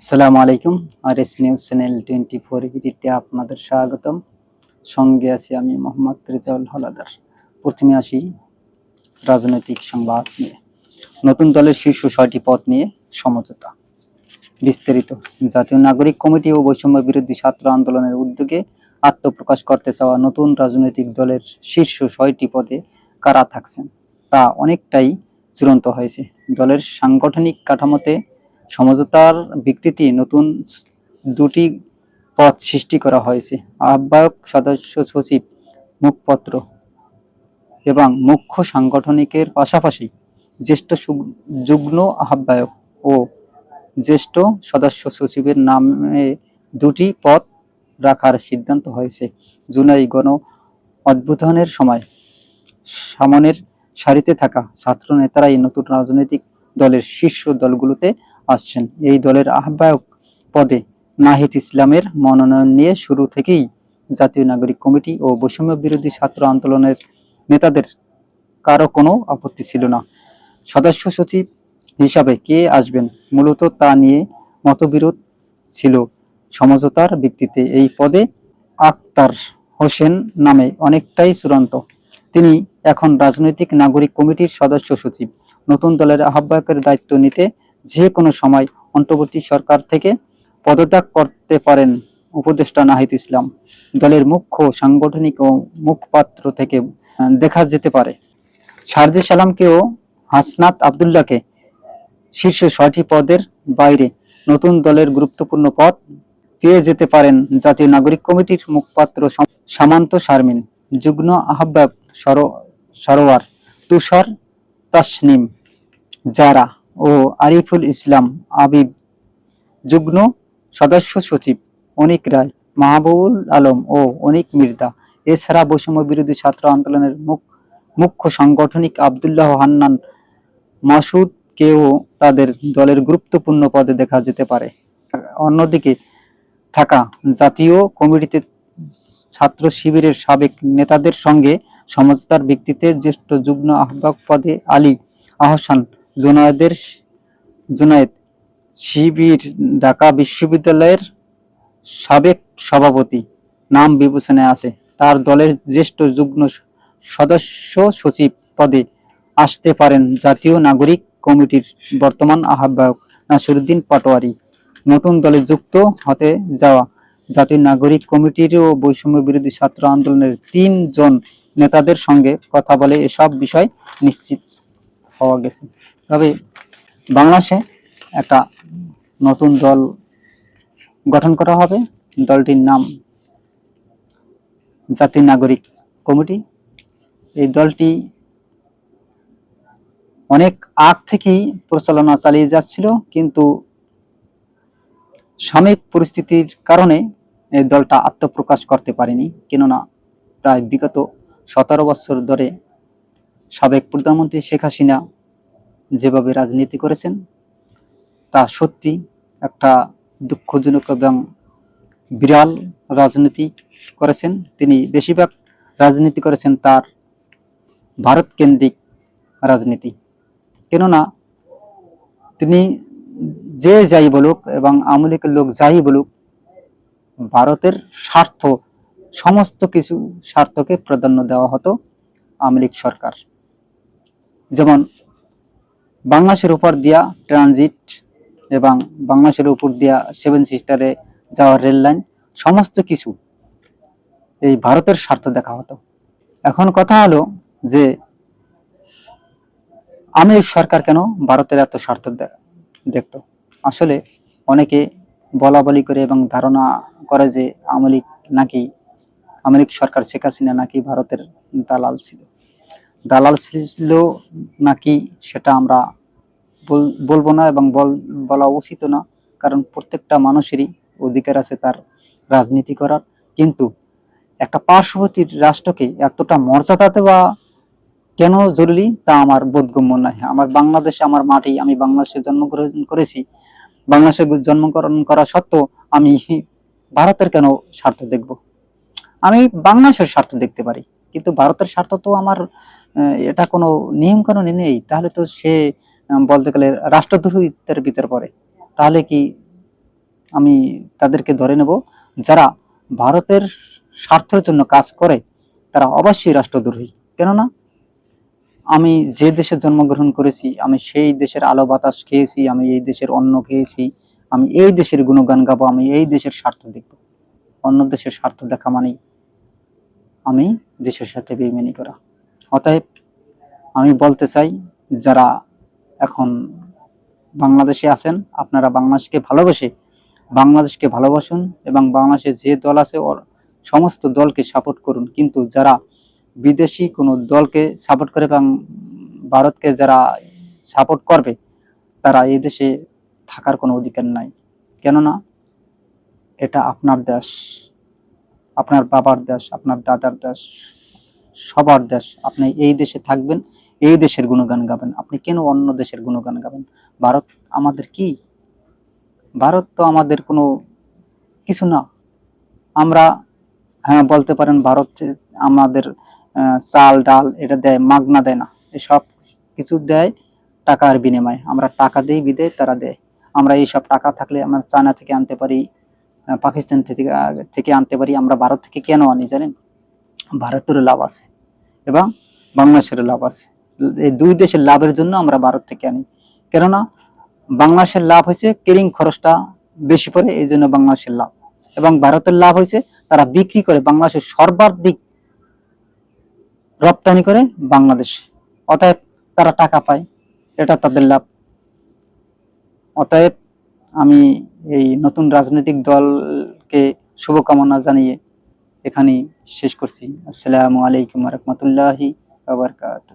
আসসালামু আলাইকুম R S news channel twenty four ভিডিওতে আপনাদের স্বাগতম। সঙ্গে আছি আমি মোহাম্মদ রেজাউল হলাদার। প্রথমে আসি রাজনৈতিক সংবাদ নিয়ে। নতুন দলের শীর্ষ ছয়টি পদ নিয়ে সমঝোতা। বিস্তারিত। জাতীয় নাগরিক কমিটি ও বৈষম্য বিরোধী ছাত্র আন্দোলনের উদ্যোগে আত্মপ্রকাশ করতে চাওয়া নতুন রাজনৈতিক দলের শীর্ষ ছয়টি পদে কারা থাকছেন, তা অনেকটাই চূড়ান্ত হয়েছে। দলের সাংগঠনিক কাঠামোতে সমঝোতার ভিত্তিতে নতুন দুটি পদ সৃষ্টি করা হয়েছে। আহ্বায়ক সদস্য সচিব মুখপত্র এবং মুখ্য সাংগঠনিকের পাশাপাশি জ্যেষ্ঠ যুগ্ম আহ্বায়ক ও জ্যেষ্ঠ সদস্য সচিবের নামে দুটি পদ রাখার সিদ্ধান্ত হয়েছে। জুলাই গণ অদ্ভুতনের সময় সামনের সারিতে থাকা ছাত্র নেতারাই নতুন রাজনৈতিক দলের শীর্ষ দলগুলোতে আসছেন। এই দলের আহ্বায়ক পদে নাহিদ ইসলামের মনোনয়ন নিয়ে শুরু থেকেই জাতীয় নাগরিক কমিটি ও বৈষম্য বিরোধী ছাত্র আন্দোলনের নেতাদের কারও কোনো আপত্তি ছিল না। সদস্য সচিব হিসাবে কে আসবেন মূলত তা নিয়ে মতবিরোধ ছিল। সমঝোতার ভিত্তিতে এই পদে আক্তার হোসেন নামে অনেকটাই চূড়ান্ত। তিনি এখন রাজনৈতিক নাগরিক কমিটির সদস্য সচিব। নতুন দলের আহ্বায়কের দায়িত্ব নিতে যে কোনো সময় অন্তর্বর্তী সরকার থেকে পদত্যাগ করতে পারেন উপদেষ্টা নাহিদ ইসলাম। দলের মুখ্য সাংগঠনিক ও মুখপাত্র থেকে দেখা যেতে পারে। শারজি সালামকেও হাসনাত আবদুল্লাহকে শীর্ষ ছয়টি পদের বাইরে নতুন দলের গুরুত্বপূর্ণ পদ পেয়ে যেতে পারেন জাতীয় নাগরিক কমিটির মুখপাত্র সাম- সামান্ত শারমিন, যুগ্ম আহ্বায়ক সরো- সরোয়ার তুষার তাসনিম জারা ও আরিফুল ইসলাম আবিব, যুগ্ম সদস্য সচিব অনিক রায়, মাহবুবুল আলম ও অনিক মির্দা এছাড়া বৈষম্য বিরোধী ছাত্র আন্দোলনের মুখ, মুখ্য সাংগঠনিক আবদুল্লাহ হান্নান মাসুদকেও তাদের দলের গুরুত্বপূর্ণ পদে দেখা যেতে পারে। অন্যদিকে থাকা জাতীয় কমিটিতে ছাত্র শিবিরের সাবেক নেতাদের সঙ্গে সমঝোতার ভিত্তিতে জ্যেষ্ঠ যুগ্ম আহ্বায়ক পদে আলী আহসান জুনায়েদের জুনায়েদ শিবির ঢাকা বিশ্ববিদ্যালয়ের সাবেক সভাপতি নাম বিবেচনায় আছে। তার দলের জ্যেষ্ঠ যুগ্ম সদস্য সচিব পদে আসতে পারেন জাতীয় নাগরিক কমিটির বর্তমান আহ্বায়ক নাসিরুদ্দিন পাটোয়ারি। নতুন দলে যুক্ত হতে যাওয়া জাতীয় নাগরিক কমিটির ও বৈষম্য বিরোধী ছাত্র আন্দোলনের তিনজন নেতাদের সঙ্গে কথা বলে এসব বিষয় নিশ্চিত হওয়া গেছে। তবে বাংলাদেশে একটা নতুন দল গঠন করা হবে। দলটির নাম জাতীয় নাগরিক কমিটি। এই দলটি অনেক আগ থেকেই প্রচালনা চালিয়ে যাচ্ছিল, কিন্তু সাময়িক পরিস্থিতির কারণে এই দলটা আত্মপ্রকাশ করতে পারেনি। কেননা প্রায় বিগত সতেরো বছর ধরে সাবেক প্রধানমন্ত্রী শেখ হাসিনা যেভাবে রাজনীতি করেছেন, তা সত্যি একটা দুঃখজনক এবং বিরাল রাজনীতি করেছেন। তিনি বেশিরভাগ রাজনীতি করেছেন তার ভারত কেন্দ্রিক রাজনীতি। কেননা, তিনি যে যাই বলুক এবং আওয়ামী লীগের লোক যাই বলুক, ভারতের স্বার্থ, সমস্ত কিছু স্বার্থকে প্রাধান্য দেওয়া হতো আমলিক সরকার। যেমন বাংলাদেশের উপর দিয়া ট্রানজিট এবং বাংলাদেশের উপর দিয়া সেভেন সিস্টারে যাওয়ার রেল লাইন সমস্ত কিছু এই ভারতের স্বার্থ দেখা হতো। এখন কথা হলো যে, আমেরিক সরকার কেন ভারতের এত স্বার্থ দেখতো? আসলে অনেকে বলা বলি করে এবং ধারণা করে যে আমলিক নাকি, আমেরিক সরকার শেখ হাসিনা নাকি ভারতের দালাল ছিল। দালাল ছিল নাকি সেটা আমরা বলব না এবং বল- উচিত না, কারণ প্রত্যেকটা মানুষেরই অধিকার আছে তার রাজনীতি করার। কিন্তু একটা পার্শ্ববর্তী রাষ্ট্রকে এতটা মর্যাদা দেওয়া কেন জরুরি তা আমার বোধগম্য নয় আমার বাংলাদেশে, আমার মাটি আমি বাংলাদেশে জন্মগ্রহণ করেছি। বাংলাদেশে জন্মগ্রহণ করা সত্ত্বেও আমি ভারতের কেন স্বার্থ দেখব? আমি বাংলাদেশের স্বার্থ দেখতে পারি, কিন্তু ভারতের স্বার্থ তো আমার এটা কোনো নিয়মকানুন নেই। তাহলে তো সে বলতে গেলে রাষ্ট্রদ্রোহিতার ভিতর পড়ে। তাহলে কি আমি তাদেরকে ধরে নেব? যারা ভারতের স্বার্থের জন্য কাজ করে, তারা অবশ্যই রাষ্ট্রদ্রোহী। কেননা আমি যে দেশে জন্মগ্রহণ করেছি, আমি সেই দেশের আলো বাতাস খেয়েছি, আমি এই দেশের অন্ন খেয়েছি, আমি এই দেশের গুণগান গাবো, আমি এই দেশের স্বার্থ দেখব। অন্য দেশের স্বার্থ দেখা মানেই আমি দেশের সাথে বেইমানি করা। অতএব আমি বলতে চাই, যারা এখন বাংলাদেশে আছেন, আপনারা বাংলাদেশকে ভালোবাসে বাংলাদেশকে ভালোবাসুন এবং বাংলাদেশে যে দল আছে ওর সমস্ত দলকে সাপোর্ট করুন। কিন্তু যারা বিদেশি কোনো দলকে সাপোর্ট করে এবং ভারতকে যারা সাপোর্ট করবে, তারা এই দেশে থাকার কোনো অধিকার নাই। কেননা এটা আপনার দেশ, আপনার বাবার দেশ, আপনার দাদার দেশ, সবার দেশ। আপনি এই দেশে থাকবেন এই দেশের গুণগান গাবেন। আপনি কেন অন্য দেশের গুণগান গাবেন? ভারত আমাদের কি? ভারত তো আমাদের কোনো কিছু না। আমরা হ্যাঁ বলতে পারেন ভারত আমাদের চাল, ডাল, এটা দেয়, মাগনা দেয় না। এসব কিছু দেয় টাকার বিনিময়ে। আমরা টাকা দেই, বিদেয়, তারা দেয়। আমরা এইসব টাকা থাকলে আমরা চায়না থেকে আনতে পারি পাকিস্তান থেকে থেকে আনতে পারি। আমরা ভারত থেকে কেন আনি জানেন? ভারতেরও লাভ আছে এবং বাংলাদেশেরও লাভ আছে। দুই দেশের লাভের জন্য আমরা ভারত থেকে আনি। কেননা বাংলাদেশের লাভ হয়েছে কেরিং খরচটা বেশি পড়ে, এই জন্য বাংলাদেশের লাভ। এবং ভারতের লাভ হয়েছে তারা বিক্রি করে বাংলাদেশের সর্বাধিক রপ্তানি করে বাংলাদেশে। অতএব তারা টাকা পায়, এটা তাদের লাভ। অতএব আমি এই নতুন রাজনৈতিক দলকে শুভকামনা জানিয়ে এখানেই শেষ করছি। আসসালামু আলাইকুম রহমতুল্লাহি আবরকাত